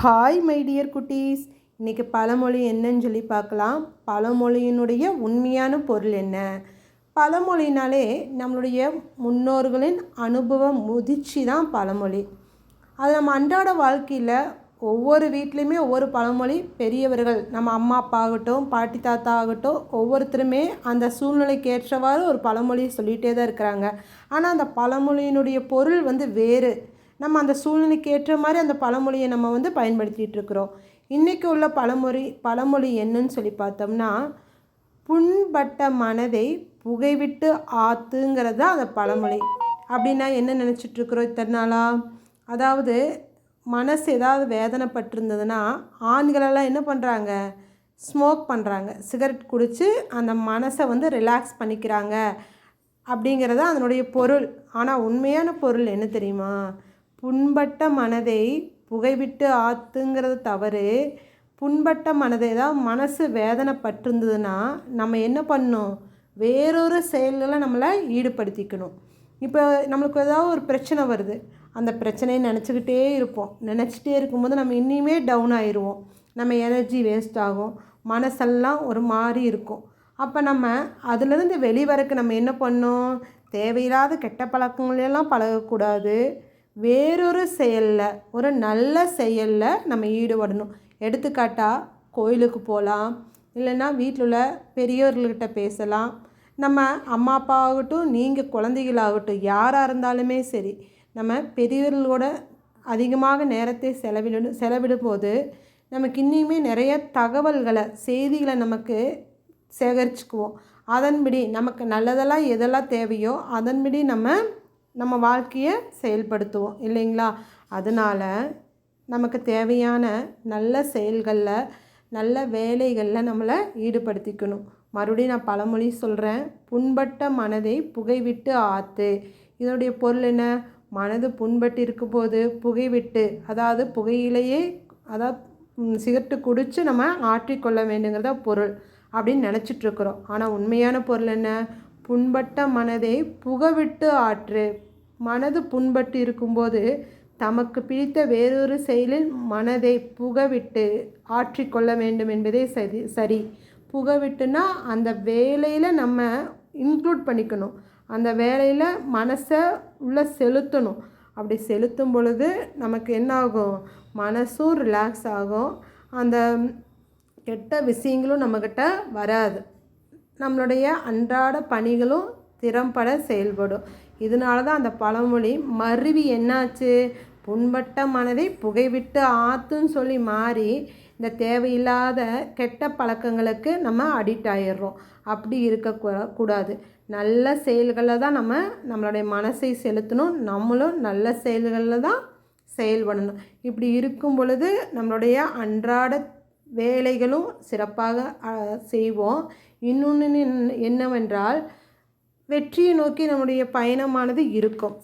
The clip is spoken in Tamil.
ஹாய் மை டியர் குட்டீஸ் இன்றைக்கி பழமொழி என்னன்னு சொல்லி பார்க்கலாம். பழமொழியினுடைய உண்மையான பொருள் என்ன? பழமொழினாலே நம்மளுடைய முன்னோர்களின் அனுபவம் முதிர்ச்சி தான் பழமொழி. அது நம்ம அன்றாட வாழ்க்கையில் ஒவ்வொரு வீட்லேயுமே ஒவ்வொரு பழமொழி பெரியவர்கள் நம்ம அம்மா அப்பா ஆகட்டும் பாட்டி தாத்தா ஆகட்டும் ஒவ்வொருத்தருமே அந்த சூழ்நிலைக்கு ஏற்றவாறு ஒரு பழமொழியை சொல்லிகிட்டே தான் இருக்கிறாங்க. ஆனால் அந்த பழமொழியினுடைய பொருள் வந்து வேறு. நம்ம அந்த சூழ்நிலைக்கு ஏற்ற மாதிரி அந்த பழமொழியை நம்ம வந்து பயன்படுத்திகிட்டு இருக்கிறோம். இன்றைக்கி உள்ள பழமொழி பழமொழி என்னன்னு சொல்லி பார்த்தோம்னா புண்பட்ட மனதை புகைவிட்டு ஆத்துங்கிறது தான் அந்த பழமொழி. அப்படின்னா என்ன நினச்சிட்ருக்குறோம் இத்தனை நாளாக அதாவது மனசு ஏதாவது வேதனைப்பட்டிருந்ததுன்னா ஆண்களெல்லாம் என்ன பண்ணுறாங்க ஸ்மோக் பண்ணுறாங்க சிகரெட் குடித்து அந்த மனசை வந்து ரிலாக்ஸ் பண்ணிக்கிறாங்க. அப்படிங்கிறது அதனுடைய பொருள். ஆனால் உண்மையான பொருள் என்ன தெரியுமா? புண்பட்ட மனதை புகைவிட்டு ஆத்துங்கிறது தவறு. புண்பட்ட மனதை தான் மனசு வேதனைப்பட்டிருந்ததுன்னா நம்ம என்ன பண்ணணும்? வேறொரு செயல்களை நம்மளை ஈடுபடுத்திக்கணும். இப்போ நம்மளுக்கு ஏதாவது ஒரு பிரச்சனை வருது. அந்த பிரச்சனையை நினச்சிக்கிட்டே இருப்போம். நினச்சிட்டே இருக்கும்போது நம்ம இன்னுமே டவுன் ஆயிடுவோம் நம்ம எனர்ஜி வேஸ்ட் ஆகும். மனசெல்லாம் ஒரு மாதிரி இருக்கும். அப்போ நம்ம அதுலேருந்து வெளிவரக்கு நம்ம என்ன பண்ணோம் தேவையில்லாத கெட்ட பழக்கங்களெல்லாம் பழகக்கூடாது. வேறொரு செயலில் ஒரு நல்ல செயலில் நம்ம ஈடுபடணும். எடுத்துக்காட்டால் கோயிலுக்கு போகலாம் இல்லைன்னா வீட்டில் உள்ள பெரியவர்கள்கிட்ட பேசலாம். நம்ம அம்மா அப்பா ஆகட்டும் நீங்கள் குழந்தைகளாகட்டும் யாராக இருந்தாலுமே சரி நம்ம பெரியவர்களோட அதிகமாக நேரத்தை செலவிடணும் செலவிடும் போது நமக்கு இன்னுமே நிறைய தகவல்களை செய்திகளை நமக்கு சேகரிச்சுக்குவோம். அதன்படி நமக்கு நல்லதெல்லாம் எதெல்லாம் தேவையோ அதன்படி நம்ம நம்ம வாழ்க்கையை செயல்படுத்துவோம் இல்லைங்களா? அதனால் நமக்கு தேவையான நல்ல செயல்களில் நல்ல வேலைகளில் நம்மளை ஈடுபடுத்திக்கணும். மறுபடியும் நான் பழமொழி சொல்கிறேன் புண்பட்ட மனதை புகைவிட்டு ஆற்று இதனுடைய பொருள் என்ன? மனது புண்பட்டு இருக்கும்போது புகைவிட்டு அதாவது புகையிலேயே அதாவது சிகரெட்டு குடித்து நம்ம ஆற்றிக்கொள்ள வேண்டுங்கிறத பொருள் அப்படின்னு நினச்சிட்ருக்குறோம் ஆனால் உண்மையான பொருள் என்ன? புண்பட்ட மனதை புகவிட்டு ஆற்று. மனது புண்பட்டு இருக்கும்போது தமக்கு பிடித்த வேறொரு செயலில் மனதை புகவிட்டு ஆற்றிக்கொள்ள வேண்டும் என்பதே சரி சரி. புகவிட்டுனா அந்த வேலையில் நம்ம இன்க்ளூட் பண்ணிக்கணும். அந்த வேலையில் மனசை உள்ளே செலுத்தணும். அப்படி செலுத்தும் பொழுது நமக்கு என்ன ஆகும் மனசும் ரிலாக்ஸ் ஆகும். அந்த கெட்ட விஷயங்களும் நம்மக்கிட்ட வராது. நம்மளுடைய அன்றாட பணிகளும் திறம்பட செயல்படும். இதனால தான் அந்த பழமொழி மருவி என்னாச்சு? புண்பட்ட மனதை புகைவிட்டு ஆற்றுன்னு சொல்லி மாறி இந்த தேவையில்லாத கெட்ட பழக்கங்களுக்கு நம்ம அடிக்ட் ஆயிடுறோம். அப்படி இருக்க கூடாது. நல்ல செயல்களில் தான் நம்ம நம்மளுடைய மனசை செலுத்தணும். நம்மளும் நல்ல செயல்களில் தான் செயல்படணும் இப்படி இருக்கும் பொழுது நம்மளுடைய அன்றாட வேலைகளும் சிறப்பாக செய்வோம். இன்னொன்று என்னவென்றால் வெற்றியை நோக்கி நம்முடைய பயணமானது இருக்கும்.